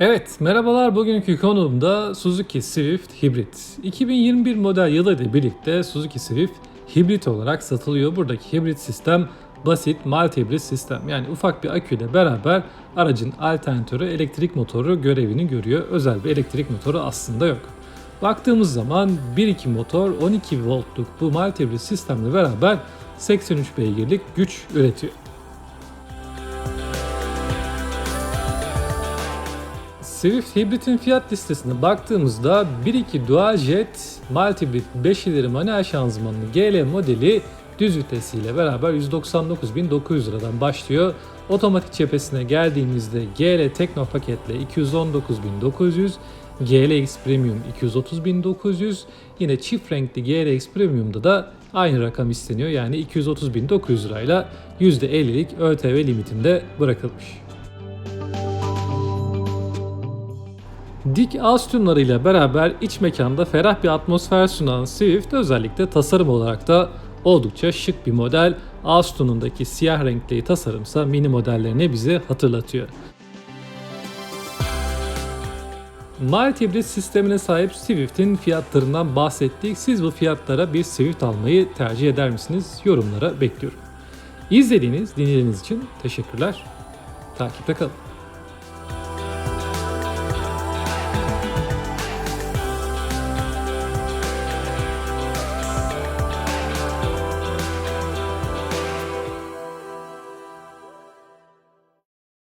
Evet, merhabalar. Bugünkü konuğum da Suzuki Swift Hibrit. 2021 model yılı ile birlikte Suzuki Swift hibrit olarak satılıyor. Buradaki hibrit sistem basit multi hibrit sistem. Yani ufak bir aküyle beraber aracın alternatörü elektrik motoru görevini görüyor. Özel bir elektrik motoru aslında yok. Baktığımız zaman 1.2 motor 12 voltluk bu multi hibrit sistemle beraber 83 beygirlik güç üretiyor. Swift Hibrit'in fiyat listesine baktığımızda 1.2 Dualjet Multibit 5 ileri manuel şanzımanlı GL modeli düz vitesiyle beraber 199.900 liradan başlıyor. Otomatik cephesine geldiğimizde GL Tekno paketle 219.900, GLX Premium 230.900, yine çift renkli GLX Premium'da da aynı rakam isteniyor. Yani 230.900 lirayla %50'lik ÖTV limitinde bırakılmış. Dik sütunlarıyla beraber iç mekanda ferah bir atmosfer sunan Swift özellikle tasarım olarak da oldukça şık bir model. Ağız sütunundaki siyah renkli tasarımsa mini modellerini bize hatırlatıyor. Mild hibrit sistemine sahip Swift'in fiyatlarından bahsettik. Siz bu fiyatlara bir Swift almayı tercih eder misiniz? Yorumlara bekliyorum. İzlediğiniz, dinlediğiniz için teşekkürler. Takipte kalın.